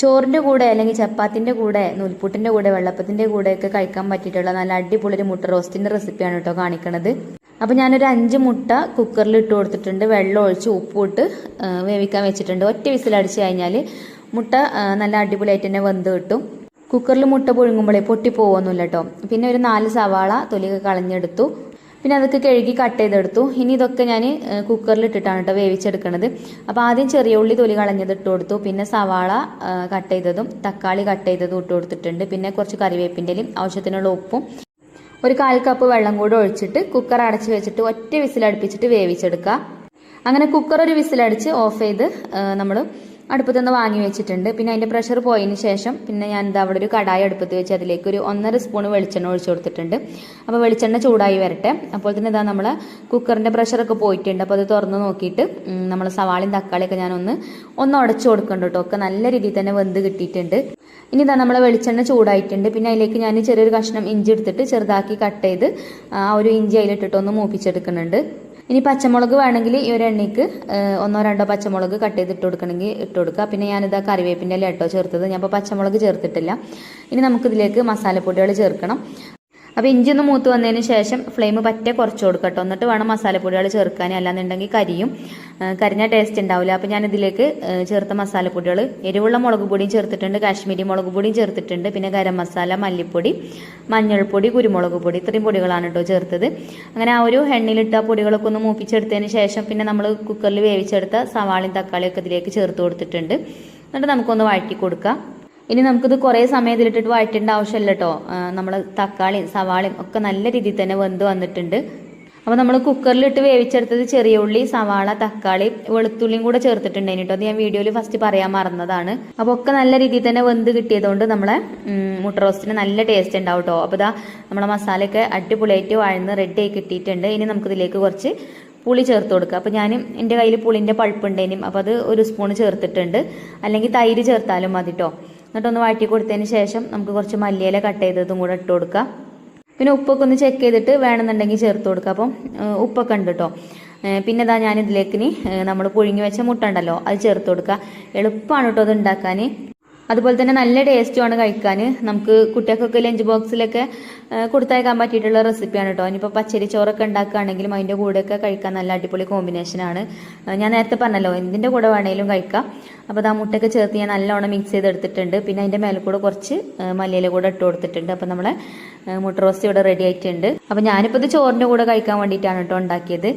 ചോറിന്റെ കൂടെ അല്ലെങ്കിൽ ചപ്പാത്തിന്റെ കൂടെ നൂൽപുട്ടിന്റെ കൂടെ വെള്ളപ്പത്തിന്റെ കൂടെ ഒക്കെ കഴിക്കാൻ പറ്റിയിട്ടുള്ള നല്ല അടിപൊളി ഒരു മുട്ട റോസ്റ്റിന്റെ റെസിപ്പിയാണ് കേട്ടോ കാണിക്കണത്. അപ്പോൾ ഞാനൊരു അഞ്ച് മുട്ട കുക്കറിൽ ഇട്ട് കൊടുത്തിട്ടുണ്ട്. വെള്ളം ഒഴിച്ച് ഉപ്പിട്ട് വേവിക്കാൻ വെച്ചിട്ടുണ്ട്. ഒറ്റ വിസിലടിച്ച് കഴിഞ്ഞാൽ മുട്ട നല്ല അടിപൊളിയായിട്ട് തന്നെ വെന്ത് കിട്ടും. കുക്കറിൽ മുട്ട പുഴുങ്ങുമ്പോഴേ പൊട്ടി പോകുന്നില്ല കേട്ടോ. പിന്നെ ഒരു നാല് സവാള തൊലിയൊക്കെ കളഞ്ഞെടുത്തു. പിന്നെ അതൊക്കെ കഴുകി കട്ട് ചെയ്തെടുത്തു. ഇനി ഇതൊക്കെ ഞാൻ കുക്കറിൽ ഇട്ടിട്ടാണ് കേട്ടോ വേവിച്ചെടുക്കണത്. അപ്പോൾ ആദ്യം ചെറിയ ഉള്ളി തൊലി കളഞ്ഞത് ഇട്ട് കൊടുത്തു. പിന്നെ സവാള കട്ട് ചെയ്തതും തക്കാളി കട്ട് ചെയ്തതും ഇട്ട് കൊടുത്തിട്ടുണ്ട്. പിന്നെ കുറച്ച് കറിവേപ്പിന്റെലും ആവശ്യത്തിനുള്ള ഉപ്പും ഒരു കാൽ കപ്പ് വെള്ളം കൂടെ ഒഴിച്ചിട്ട് കുക്കർ അടച്ച് വെച്ചിട്ട് ഒറ്റ വിസിലടുപ്പിച്ചിട്ട് വേവിച്ചെടുക്കുക. അങ്ങനെ കുക്കർ ഒരു വിസിലടിച്ച് ഓഫ് ചെയ്ത് നമ്മൾ അടുപ്പത്തു നിന്ന് വാങ്ങി വെച്ചിട്ടുണ്ട്. പിന്നെ അതിന്റെ പ്രഷർ പോയതിന് ശേഷം പിന്നെ ഞാൻ എന്താ അവിടെ ഒരു കടായി അടുപ്പത്ത് വെച്ച് അതിലേക്ക് ഒരു ഒന്നര സ്പൂൺ വെളിച്ചെണ്ണ ഒഴിച്ചു കൊടുത്തിട്ടുണ്ട്. അപ്പോൾ വെളിച്ചെണ്ണ ചൂടായി വരട്ടെ. അപ്പോൾ തന്നെ ഇതാ നമ്മൾ കുക്കറിന്റെ പ്രഷറൊക്കെ പോയിട്ടുണ്ട്. അപ്പോൾ അത് തുറന്ന് നോക്കിയിട്ട് നമ്മൾ സവാളയും തക്കാളിയൊക്കെ ഞാനൊന്ന് ഒന്ന് ഉടച്ചു കൊടുക്കുന്നുണ്ട് കേട്ടോ. ഒക്കെ നല്ല രീതിയിൽ തന്നെ വെന്ത് കിട്ടിയിട്ടുണ്ട്. ഇനി ഇതാ നമ്മൾ വെളിച്ചെണ്ണ ചൂടായിട്ടുണ്ട്. പിന്നെ അതിലേക്ക് ഞാൻ ചെറിയൊരു കഷ്ണം ഇഞ്ചി എടുത്തിട്ട് ചെറുതാക്കി കട്ട് ചെയ്ത് ആ ഒരു ഇഞ്ചി അതിലിട്ടിട്ട് ഒന്ന് മൂപ്പിച്ചെടുക്കുന്നുണ്ട്. ഇനി പച്ചമുളക് വേണമെങ്കിൽ ഈ ഒരു എണ്ണയ്ക്ക് ഒന്നോ രണ്ടോ പച്ചമുളക് കട്ട് ചെയ്ത് ഇട്ട് കൊടുക്കണമെങ്കിൽ ഇട്ട് കൊടുക്കുക. പിന്നെ ഞാനിതാ കറിവേപ്പിന്റെ ഇല ഇട്ടോ ചേർത്തത്. ഞാൻ ഇപ്പോൾ പച്ചമുളക് ചേർത്തിട്ടില്ല. ഇനി നമുക്കിതിലേക്ക് മസാലപ്പൊടികൾ ചേർക്കണം. അപ്പോൾ ഇഞ്ചി ഒന്ന് മൂത്ത് വന്നതിന് ശേഷം ഫ്ലെയിം പറ്റേ കുറച്ച് കൊടുക്കട്ടോ കേട്ടോ എന്നിട്ട് വേണം മസാലപ്പൊടികൾ ചേർക്കാൻ അല്ലാന്നുണ്ടെങ്കിൽ കരിയും കരിഞ്ഞ ടേസ്റ്റ് ഉണ്ടാവില്ല അപ്പോൾ ഞാൻ ഇതിലേക്ക് ചേർത്ത മസാലപ്പൊടികൾ എരിവുള്ള മുളക് പൊടിയും ചേർത്തിട്ടുണ്ട് കാശ്മീരി മുളക് പൊടിയും ചേർത്തിട്ടുണ്ട് പിന്നെ ഗരം മസാല മല്ലിപ്പൊടി മഞ്ഞൾപ്പൊടി കുരുമുളക് പൊടി ഇത്രയും പൊടികളാണ് കേട്ടോ ചേർത്തത്. അങ്ങനെ ആ ഒരു എണ്ണയിലിട്ട പൊടികളൊക്കെ ഒന്ന് മൂപ്പിച്ചെടുത്തതിന് ശേഷം പിന്നെ നമ്മൾ കുക്കറിൽ വേവിച്ചെടുത്ത സവാളയും തക്കാളിയും ഒക്കെ ഇതിലേക്ക് ചേർത്ത് കൊടുത്തിട്ടുണ്ട്. എന്നിട്ട് നമുക്കൊന്ന് വഴറ്റി കൊടുക്കാം. ഇനി നമുക്കിത് കുറേ സമയം ഇതിലിട്ടിട്ട് വഴറ്റേണ്ട ആവശ്യമില്ല കേട്ടോ നമ്മൾ തക്കാളിയും സവാളയും ഒക്കെ നല്ല രീതിയിൽ തന്നെ വെന്ത് വന്നിട്ടുണ്ട്. അപ്പോൾ നമ്മൾ കുക്കറിലിട്ട് വേവിച്ചെടുത്തത് ചെറിയ ഉള്ളി സവാള തക്കാളി വെളുത്തുള്ളിയും കൂടെ ചേർത്തിട്ടുണ്ട് കേട്ടോ അത് ഞാൻ വീഡിയോയിൽ ഫസ്റ്റ് പറയാൻ മറന്നതാണ്. അപ്പോൾ ഒക്കെ നല്ല രീതിയിൽ തന്നെ വെന്ത് കിട്ടിയതുകൊണ്ട് നമ്മളെ മുട്ട റോസ്റ്റിന് നല്ല ടേസ്റ്റ് ഉണ്ടാവും കേട്ടോ അപ്പോൾ ഇതാ നമ്മളെ മസാലയൊക്കെ അടിപൊളിയായിട്ട് വഴന്ന് റെഡി ആയി കിട്ടിയിട്ടുണ്ട്. ഇനി നമുക്കിതിലേക്ക് കുറച്ച് പുളി ചേർത്ത് കൊടുക്കുക അപ്പോൾ ഞാൻ എന്റെ കയ്യിൽ പുളിന്റെ പഴുപ്പുണ്ടേനും അപ്പോൾ അത് ഒരു സ്പൂൺ ചേർത്തിട്ടുണ്ട്. അല്ലെങ്കിൽ തൈര് ചേർത്താലും മതി കേട്ടോ എന്നിട്ടൊന്ന് വഴറ്റി കൊടുത്തതിന് ശേഷം നമുക്ക് കുറച്ച് മല്ലിയില കട്ട് ചെയ്തതും കൂടെ ഇട്ട് കൊടുക്കുക പിന്നെ ഉപ്പൊക്കെ ഒന്ന് ചെക്ക് ചെയ്തിട്ട് വേണമെന്നുണ്ടെങ്കിൽ ചേർത്ത് കൊടുക്കുക അപ്പം ഉപ്പൊക്കെ ഉണ്ട് കേട്ടോ പിന്നെ ഇതാ ഞാൻ ഇതിലേക്ക് നമ്മൾ പുഴുങ്ങി വെച്ച മുട്ട ഉണ്ടല്ലോ അത് ചേർത്ത് കൊടുക്കുക എളുപ്പമാണ് കേട്ടോ അത് ഉണ്ടാക്കാൻ. അതുപോലെ തന്നെ നല്ല ടേസ്റ്റുമാണ് കഴിക്കാൻ. നമുക്ക് കുട്ടികൾക്കൊക്കെ ലഞ്ച് ബോക്സിലൊക്കെ കൊടുത്തയക്കാൻ പറ്റിയിട്ടുള്ള റെസിപ്പിയാണ് കേട്ടോ ഇനിയിപ്പോൾ പച്ചരി ചോറൊക്കെ ഉണ്ടാക്കുകയാണെങ്കിലും അതിന്റെ കൂടെയൊക്കെ കഴിക്കാൻ നല്ല അടിപൊളി കോമ്പിനേഷനാണ് ഞാൻ നേരത്തെ പറഞ്ഞല്ലോ എന്തിന്റെ കൂടെ വേണേലും കഴിക്കാം. അപ്പോൾ അത് ആ മുട്ടയൊക്കെ ചേർത്ത് ഞാൻ നല്ലോണം മിക്സ് ചെയ്തെടുത്തിട്ടുണ്ട്. പിന്നെ അതിന്റെ മേലെ കൂടെ കുറച്ച് മല്ലിയില കൂടെ ഇട്ട് കൊടുത്തിട്ടുണ്ട്. അപ്പോൾ നമ്മളെ മുട്ട റോസ്റ്റ് ഇവിടെ റെഡി ആയിട്ടുണ്ട്. അപ്പോൾ ഞാനിപ്പോൾ ഇത് ചോറിന്റെ കൂടെ കഴിക്കാൻ വേണ്ടിയിട്ടാണ് കേട്ടോ ഉണ്ടാക്കിയത്.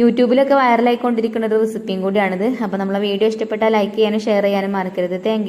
യൂട്യൂബിലൊക്കെ വൈറലായിക്കൊണ്ടിരിക്കുന്ന ഒരു റെസിപ്പിയും കൂടിയാണിത്. അപ്പോൾ നമ്മളെ വീഡിയോ ഇഷ്ടപ്പെട്ടാൽ ലൈക്ക് ചെയ്യാനും ഷെയർ ചെയ്യാനും മറക്കരുത്. താങ്ക്